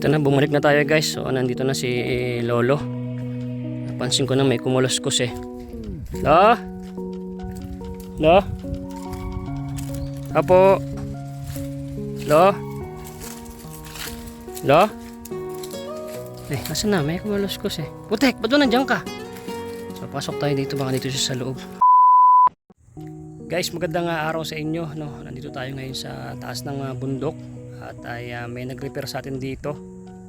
ito na, bumalik na tayo guys. So, nandito na si Lolo. Napansin ko na may kumuloskos eh. Lo? Lo? Apo? Lo? Lo? Eh, nasa na? May kumuloskos eh. Putek, ba't mo nandiyan ka? So, pasok tayo dito. Baka dito siya sa loob. Guys, magandang ah, araw sa inyo. No? Nandito tayo ngayon sa taas ng ah, bundok. At ay ah, may nag-repair sa atin dito.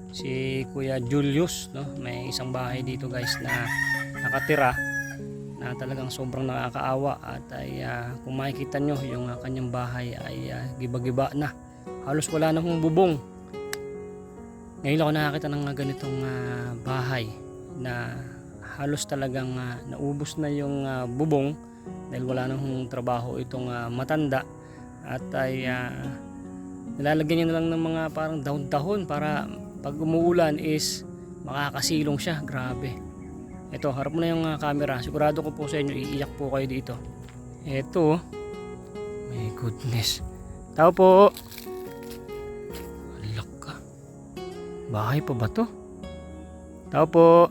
Si Kuya Julius. No? May isang bahay dito guys na nakatira na talagang sobrang nakakaawa at ay ah, kung makikita nyo yung ah, kanyang bahay ay ah, giba-giba na halos wala na hong bubong ngayon ako nakakita ng ah, ganitong ah, bahay na halos talagang ah, naubos na yung ah, bubong dahil wala na hong trabaho itong ah, matanda at ay ah, nilalagyan niya na lang ng mga parang dahon-dahon para pag umuulan is makakasilong siya grabe ito, harap mo na yung ah, camera. Sigurado ko po sa inyo, iiyak po kayo dito. Ito, my goodness. Tao po. Alak ka. Bahay pa ba to? Tao po.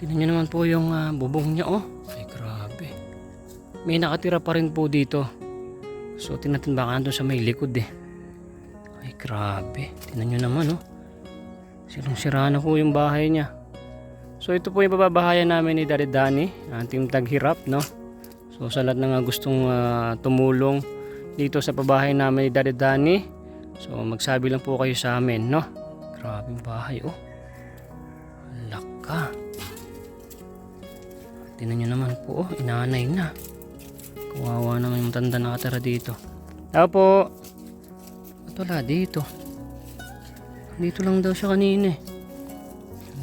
Tingnan nyo naman po yung ah, bubong niya, oh. Ay, grabe. May nakatira pa rin po dito. So, tinatin baka nandun sa may likod, eh. Ay, grabe. Tingnan nyo naman, oh. Silong sira na po yung bahay niya. So ito po yung pababahayan namin ni Daddy Danny, team taghirap, no? So sa lahat ng gustong ah, tumulong dito sa pabahay namin ni Daddy Danny, so magsabi lang po kayo sa amin, no? Grabing bahay, oh. Laka. Tingnan nyo naman po, oh, inanay na. Kawawa naman yung tanda nakatira dito. Tao po. Ba't wala dito? Dito lang daw siya kanina eh.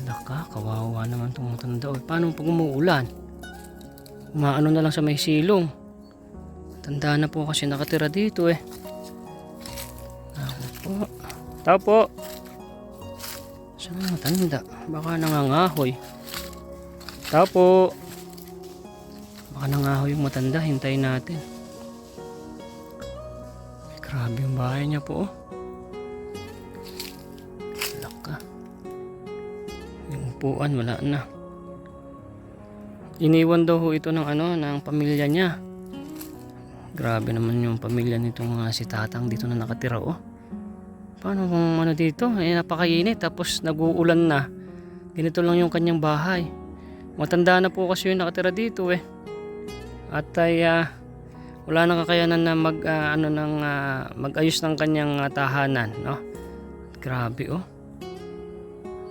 Laka, kawawa naman itong matanda. O, paano pag umuulan? Umaano na lang sa may silong. Tanda na po kasi nakatira dito eh. Ako po. Tao po. Saan ang matanda? Baka nangangahoy. Tao po. Baka nangahoy yung matanda. Hintayin natin. Ay, grabe yung bahay niya po oh. Laka. Yung upuan wala na. Iniwan daw ho ito ng ano, ng pamilya niya. Grabe naman yung pamilya nitong mga si Tatang dito na nakatira oh. Paano kung ano dito? Eh napakainit tapos nag-uulan na. Ganito lang yung kanyang bahay. Matanda na po kasi yung nakatira dito eh. At ay ah, wala nang kakayanan na mag ah, ano ng ah, mag-ayos ng kanyang ah, tahanan, no? Grabe oh.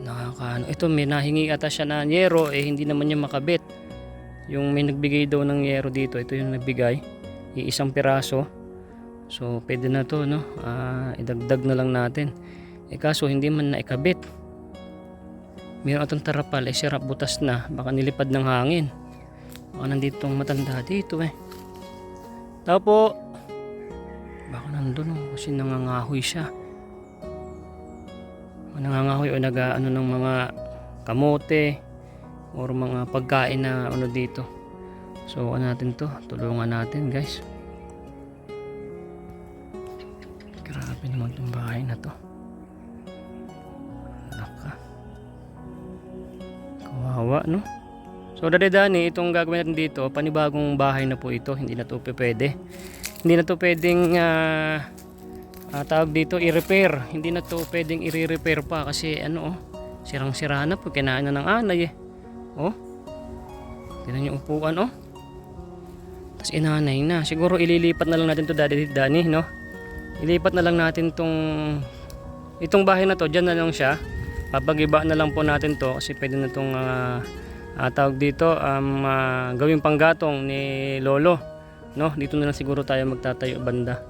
Nakakaano. Ito may nahingi ata siya na yero eh hindi naman niya makabit. Yung may nagbigay daw ng yero dito, ito yung nagbigay. Iisang piraso. So pwede na to no. Ah, idagdag na lang natin. Eh kaso hindi man naikabit. Meron atong tarapal eh sirap butas na. Baka nilipad ng hangin. Baka nandito tong matanda dito eh. Tao po. Baka nandun oh, kasi nangangahoy siya. Nangangahoy o nag ano ng mga kamote or mga pagkain na ano dito. So ano natin to? Tulungan natin guys. Grabe naman itong bahay na to. Naka. Kawawa no so dadadani itong gagawin natin dito panibagong bahay na po ito. Hindi na to pwede. Hindi na to pwedeng ah, ah, tawag dito i-repair. Hindi na to pwedeng i-repair pa kasi ano oh sirang sira na po. Kinain na ng anay eh. Oh. Tinan yung upuan oh. Tapos inanay na. Siguro ililipat na lang natin to daddy Danny no? Ilipat na lang natin tong itong bahay na to. Dyan na lang siya. Papagiba na lang po natin to kasi pwede na tong ah, ah, tawag dito um, ah, gawing panggatong ni lolo no? Dito na lang siguro tayo magtatayo banda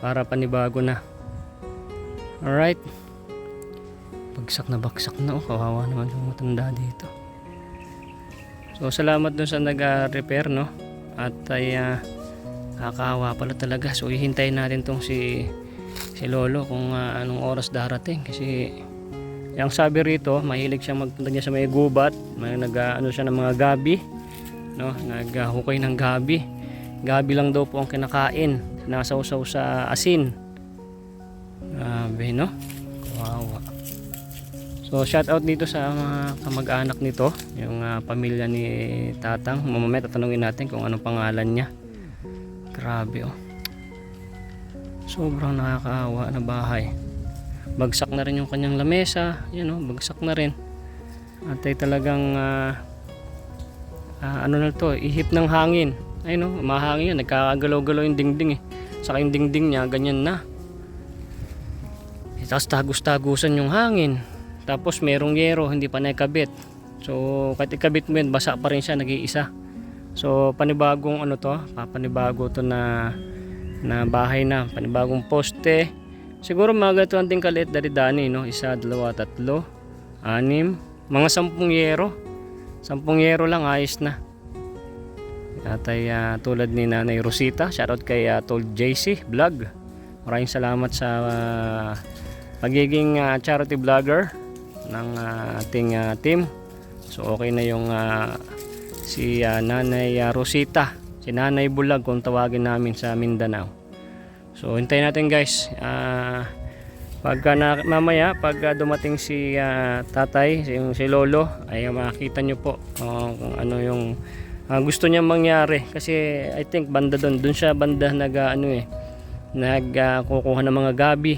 para panibago na. Alright. Bagsak na bagsak na oh kawawa naman yung matanda dito. So salamat dun sa nag-repair no? At ay ah, kakawa pala talaga. So hihintayin natin tong si si lolo kung ah, anong oras darating kasi yung sabi rito mahilig siya magpunta niya sa may gubat may nag ah, siya ng mga gabi no naghukay ng gabi gabi lang daw po ang kinakain sinasawsaw sa asin grabe no? Kawawa. So shout out dito sa mga kamag-anak nito, yung ah, pamilya ni Tatang. Mamaya tatanungin natin kung anong pangalan niya. Grabe oh. Sobrang nakakaawa na bahay. Bagsak na rin yung kanyang lamesa, yun oh, bagsak na rin. At ay talagang ah, ah, ano na to, ihip ng hangin. Ay no, mahangin yan, nagkakagalaw-galaw yung dingding eh. Saka yung dingding niya, ganyan na. Eh, tapos tagus-tagusan yung hangin. Tapos merong yero, hindi pa nakabit. So, kahit ikabit mo yun, basa pa rin siya, nag-iisa. So, panibagong ano to, papanibago to na na bahay na, panibagong poste. Siguro mga ganito ang kaliit dari dani, no? Isa, dalawa, tatlo, anim, mga sampung yero. Sampung yero lang, ayos na. At ay ah, tulad ni Nanay Rosita, shoutout kay uh, Tol JC Vlog. Maraming salamat sa ah, pagiging ah, charity vlogger ng ah, ating ah, team. So okay na yung ah, si ah, Nanay ah, Rosita, si Nanay Bulag kung tawagin namin sa Mindanao. So hintayin natin guys. Ah, pagka na, mamaya pag ah, dumating si ah, tatay, si, si lolo, ay makikita nyo po ah, kung ano yung ah, gusto niya mangyari kasi I think banda doon, doon siya banda nag ah, ano eh nagkukuha ng mga gabi.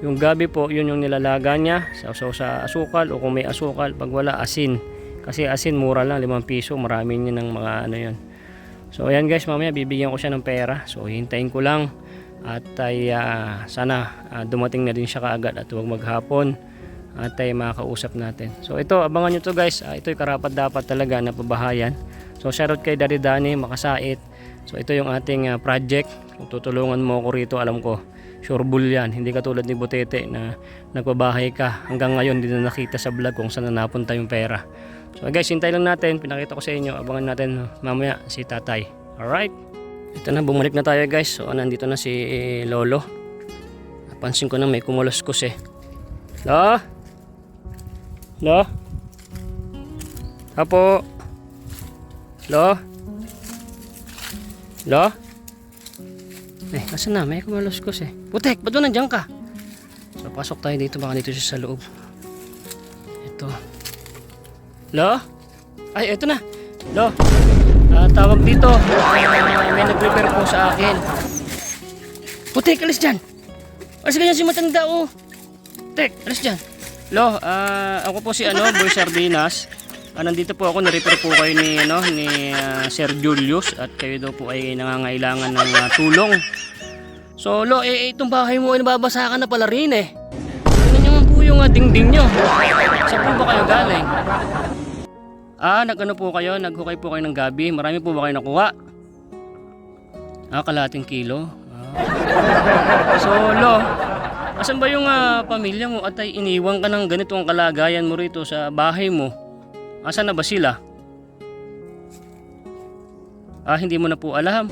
Yung gabi po, yun yung nilalaga niya sa, sa, sa asukal o kung may asukal, pag wala asin. Kasi asin mura lang, 5 piso, marami niya ng mga ano yun. So ayan guys, mamaya bibigyan ko siya ng pera. So hintayin ko lang at ay ah, sana ah, dumating na din siya kaagad at huwag maghapon at ay makakausap natin. So ito, abangan nyo to guys. Ah, ito'y karapat dapat talaga na pabahayan. So shoutout kay Daddy Danny, Makasait. So ito yung ating ah, project. Kung tutulungan mo ako rito, alam ko, sure bull yan. Hindi katulad ni Butete na nagpabahay ka. Hanggang ngayon, hindi na nakita sa vlog kung saan na napunta yung pera. So guys, hintay lang natin. Pinakita ko sa inyo. Abangan natin mamaya si tatay. Alright? Ito na, bumalik na tayo guys. So nandito na si Lolo. Napansin ko na may kumuloskos eh. Lo? Lo? Apo? Lo? Lo? Eh, asan na? May kumuloskos eh. Putek, ba't doon nandiyan ka? So, pasok tayo dito. Baka dito siya sa loob. Ito. Lo? Ay, eto na. Lo? Ah, tawag dito. Ah, may nag-prepare po sa akin. Putek, alis dyan. Alis ka si matanda oh. Tek, alis dyan. Lo, ah, ako po si ano, Boy Sardinas. Ah, nandito po ako, na-repair po kayo ni, ano, ni ah, Sir Julius at kayo daw po ay nangangailangan ng ah, tulong. So, Lo, eh, itong bahay mo ay nababasa ka na pala rin eh. Tingnan nyo po yung ah, dingding nyo. Saan po ba kayo galing? Ah, nag-ano po kayo? Naghukay po kayo ng gabi. Marami po ba kayo nakuha? Ah, kalating kilo. Ah. So, Lo, asan ba yung ah, pamilya mo at ay iniwan ka ng ganitong kalagayan mo rito sa bahay mo? Asan na ba sila? Ah, hindi mo na po alam.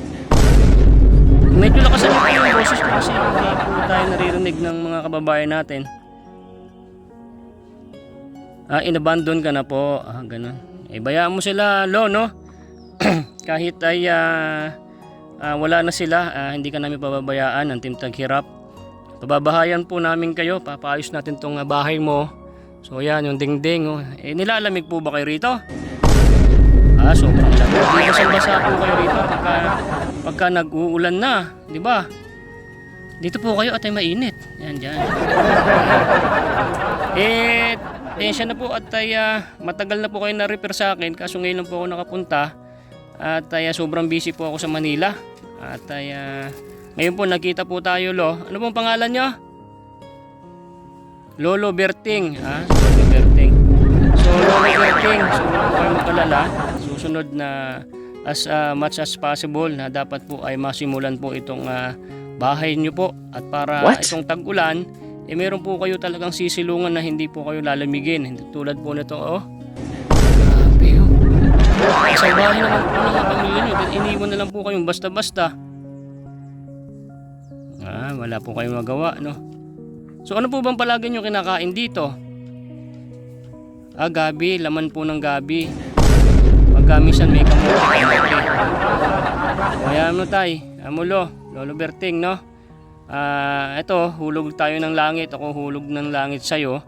Medyo lakasan po yung boses ko kasi hindi po tayo naririnig ng mga kababayan natin. Ah, inabandon ka na po. Ah, ganun. Eh, bayaan mo sila, lo, no? Kahit ay ah, ah, wala na sila, ah, hindi ka namin pababayaan ng timtag hirap. Pababahayan po namin kayo, papaayos natin tong ah, bahay mo. So yan, yung dingding. Oh. Eh, nilalamig po ba kayo rito? Ah, sobrang lamig. Basang-basa po kayo rito pagka, pagka nag-uulan na, di ba? Dito po kayo at ay mainit. Yan, dyan. eh, Tensya na po at ay ah, matagal na po kayo na-repair sa akin kaso ngayon lang po ako nakapunta at ay ah, sobrang busy po ako sa Manila. At ay ah, ngayon po nakita po tayo lo. Ano pong pangalan nyo? Lolo Berting ah, Lolo Berting. So Lolo Berting so huwag kayo magkalala susunod na as ah, much as possible na dapat po ay masimulan po itong ah, bahay nyo po. At para What? itong tag-ulan eh meron po kayo talagang sisilungan na hindi po kayo lalamigin. Hindi tulad po nito, oh. Grabe, oh. Sa bahay naman po ng pamilya nyo, iniwan na lang po kayong basta-basta? Ah, wala po kayong magawa, no? So ano po bang palagi nyo kinakain dito? Ah, gabi, laman po ng gabi. Pagka minsan may kamote. Kaya mo tay, amulo, lolo Berting, no? Ah, ito, hulog tayo ng langit. Ako hulog ng langit sa'yo.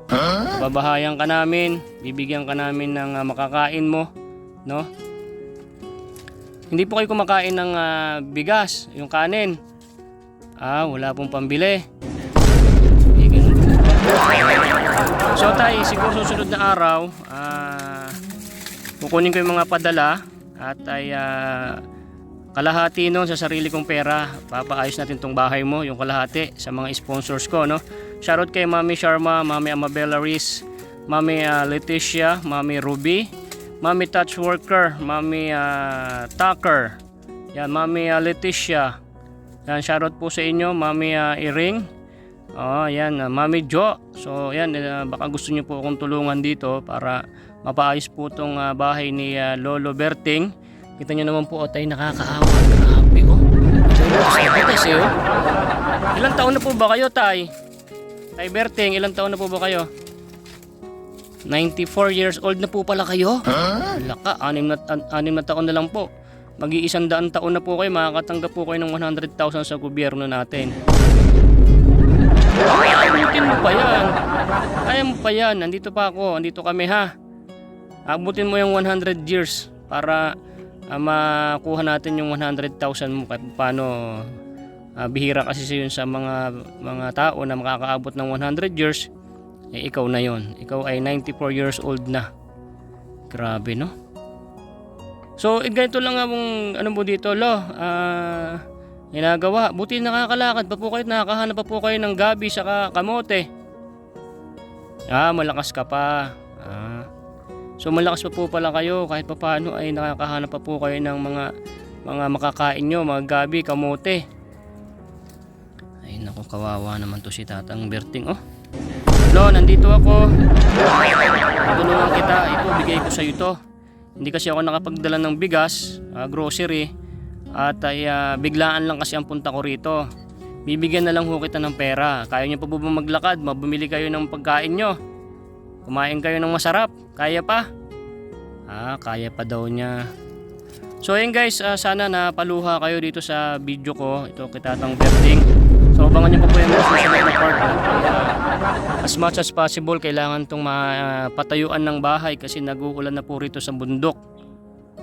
Babahayan ka namin. Bibigyan ka namin ng ah, makakain mo. No? Hindi po kayo kumakain ng ah, bigas, yung kanin. Ah, wala pong pambili. So tay, siguro susunod na araw, ah, kukunin ko yung mga padala at ay ah, kalahati nun sa sarili kong pera. Papaayos natin tong bahay mo, yung kalahati sa mga sponsors ko, no? Shoutout kay Mami Sharma, Mami Amabella Riz, Mami ah, Leticia, Mami Ruby, Mami Touch Worker, Mami ah, Tucker, yan, Mami ah, Leticia, yan, shoutout po sa inyo, Mami ah, Iring, Oh, yan, ah, Mami Jo. So, yan, eh, baka gusto niyo po akong tulungan dito para mapaayos po tong ah, bahay ni ah, Lolo Berting. Kita niyo naman po, tayo nakakaawa. Grabe, oh. Oh. Ilang taon na po ba kayo, Tay? Tay Berting, ilang taon na po ba kayo? 94 years old na po pala kayo? Laka, anim na, an- anim na taon na lang po. Mag-iisang daan taon na po kayo, makakatanggap po kayo ng 100,000 sa gobyerno natin. Abutin mo pa yan. Kaya mo pa yan. Nandito pa ako. Nandito kami ha. Abutin mo yung 100 years para ah, makuha natin yung 100,000 mo kahit paano ah, bihira kasi yun sa mga mga tao na makakaabot ng 100 years eh ikaw na yon ikaw ay 94 years old na grabe no so eh, ganito lang ang ano mo dito lo ah ginagawa. Buti nakakalakad pa po kayo, nakakahanap pa po kayo ng gabi saka kamote. Ah, malakas ka pa. So malakas pa po pala kayo kahit pa paano ay nakakahanap pa po kayo ng mga mga makakain nyo, mga gabi, kamote. Ay naku, kawawa naman to si Tatang Berting. Oh. Lo, nandito ako. Tutulungan kita. Ito, bigay ko sa iyo to. Hindi kasi ako nakapagdala ng bigas, ah, grocery. At ay ah, biglaan lang kasi ang punta ko rito. Bibigyan na lang ho kita ng pera. Kaya niyo pa ba maglakad? Mabumili kayo ng pagkain nyo. Kumain kayo ng masarap. Kaya pa? Ah, kaya pa daw niya. So ayun guys, ah, sana napaluha kayo dito sa video ko. Ito kitatang Berting. So abangan niyo po po yung susunod na part. Ah, as much as possible, kailangan itong patayuan ng bahay kasi nag-uulan na po rito sa bundok.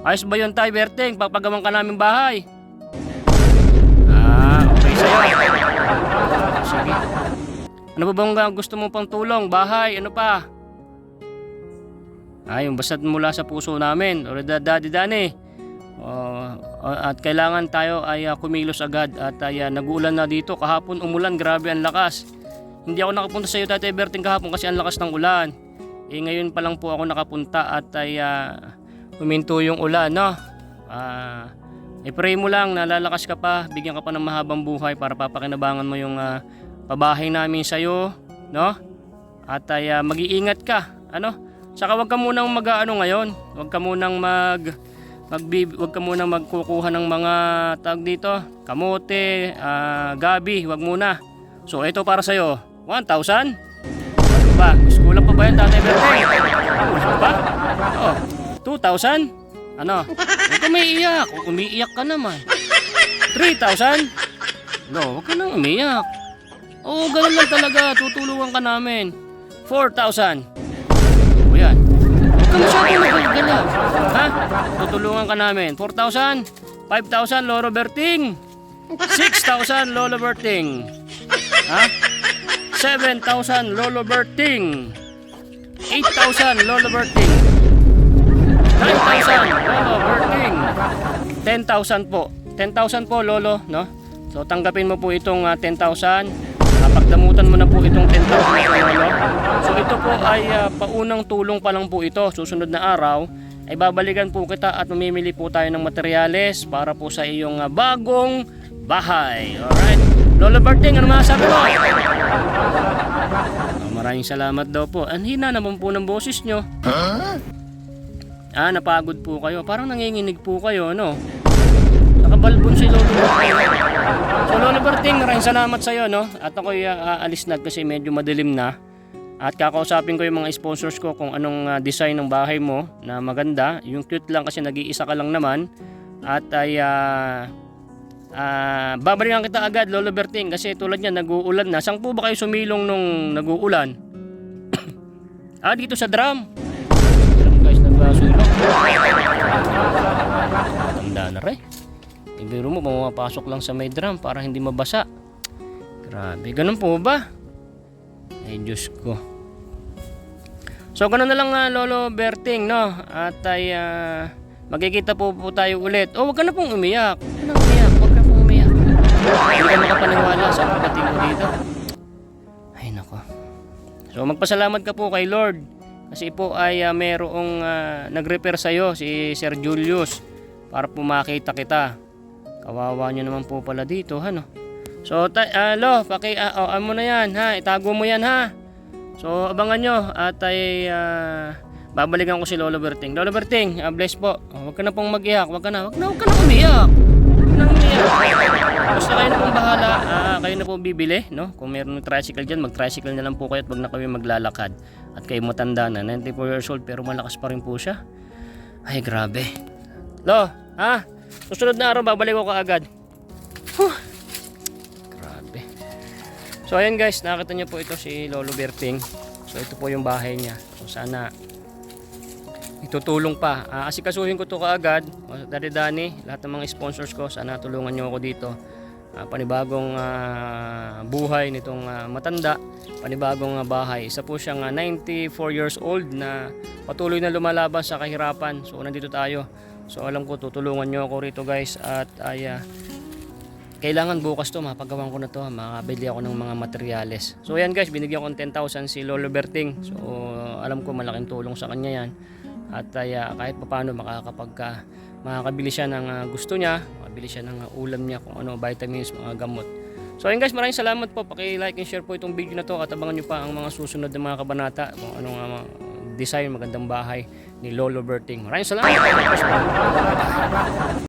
Ayos ba yun tayo, Berting? Papagawan ka namin bahay. Ah, okay sa'yo. Sige. Ano ba bang gusto mo pang tulong? Bahay, ano pa? Ay, yung basta mula sa puso namin. O daddy dani. Oh, at kailangan tayo ay ah, kumilos agad at ay ah, nag-uulan na dito. Kahapon umulan, grabe ang lakas. Hindi ako nakapunta sa iyo, Tatay Berting, kahapon kasi ang lakas ng ulan. Eh ngayon pa lang po ako nakapunta at ay ah, huminto yung ulan, no? Ah, i-pray mo lang, nalalakas ka pa, bigyan ka pa ng mahabang buhay para papakinabangan mo yung ah, pabahay namin sa iyo, no? At ay ah, mag-iingat ka, ano? Saka wag ka munang mag-ano ngayon, wag ka munang mag magbi wag ka munang magkukuha ng mga tag dito, kamote, ah, gabi, wag muna. So ito para sa iyo, 1,000. Ano ba? Mas kulang pa ba yan, Tatay Berte? Kulang pa? Oh, 2,000? Ano? Huwag ka may iyak. Huwag umiiyak ka naman. 3,000? No, huwag ka nang umiyak. Oo, ganun lang talaga. Tutulungan ka namin. 4,000. Huwag ka masyadong nagagalaw. Ha? Tutulungan ka namin. 4,000? 5,000 Lolo Berting. 6,000 Lolo Berting. Ha? 7,000 Lolo Berting. 8,000 Lolo Berting. 9,000 Lolo Berting. 10,000 po. 10,000 po Lolo, no? So tanggapin mo po itong ah, 10,000. Napagdamutan mo na po itong 10,000 Lolo. So ito po ay ah, paunang tulong pa lang po ito. Susunod na araw ay babalikan po kita at mamimili po tayo ng materyales para po sa iyong ah, bagong bahay. Alright? Lolo Berting, ano masasabi mo? Ah, maraming salamat daw po. Ang hina naman po ng boses nyo. Ah, napagod po kayo. Parang nanginginig po kayo, no? Nakabalbon si Lolo. So, Lolo Berting, maraming salamat sa iyo, no? At ako'y ah, aalis na kasi medyo madilim na. At kakausapin ko yung mga sponsors ko kung anong ah, design ng bahay mo na maganda. Yung cute lang kasi nag-iisa ka lang naman. At ay ah, Ah, babalikan kita agad Lolo Berting kasi tulad niyan nag-uulan na. Saan po ba kayo sumilong nung nag-uulan? ah, dito sa drum. Drum guys, nagsulong. Tanda na rin. Ibiro mo, pumapasok lang sa may drum para hindi mabasa. Grabe, ganun po ba? Ay, Diyos ko. So, ganun na lang nga, Lolo Berting, no? At ay, ah, magkikita po po tayo ulit. Oh, wag ka na pong umiyak. Na umiyak, wag ka pong umiyak. Hindi ka makapaniwala sa pagdating mo dito. Ay, nako. So, magpasalamat ka po kay Lord. Kasi po ay ah, merong ah, nag-repair sa'yo, si Sir Julius, para po makita kita. Kawawa nyo naman po pala dito, ano? So, ta- ah, lo, paki, ah, oh, ano na yan, ha? Itago mo yan, ha? So, abangan nyo at ay ah, babalikan ko si Lolo Berting. Lolo Berting, ah, bless po. Oh, huwag ka na pong mag-iyak, huwag ka na, huwag na, huwag ka na umiyak. Huwag na umiyak. Basta kayo na pong bahala, ah, kayo na po bibili, no? Kung meron ng tricycle dyan, mag-tricycle na lang po kayo at wag na kayo maglalakad. At kayo matanda na, 94 years old, pero malakas pa rin po siya. Ay, grabe. Lo, ha? Susunod na araw, babalik ko kaagad. Huh. Grabe. So ayan guys, nakita niyo po ito si Lolo Berting. So ito po yung bahay niya. So sana itutulong pa. Uh, asikasuhin ko to kaagad. Dari Dani, lahat ng mga sponsors ko, sana tulungan niyo ako dito. Ah, panibagong ah, buhay nitong ah, matanda, panibagong ah, bahay. Isa po siyang ah, 94 years old na patuloy na lumalaban sa kahirapan. So nandito tayo. So alam ko tutulungan niyo ako rito guys. At ay ah, kailangan bukas to mapagawan ko na to makabili ako ng mga materyales. So yan guys. Binigyan ko ng 10,000 si Lolo Berting. So alam ko malaking tulong sa kanya yan. At ah, kahit papaano makakapag ka, makakabili siya ng ah, gusto niya makabili siya ng ulam niya kung ano vitamins mga gamot. So ayun guys maraming salamat po. Paki like and share po itong video na to. At abangan nyo pa ang mga susunod na mga kabanata. Kung anong ah, design magandang bahay ni Lolo Berting. Maraming salamat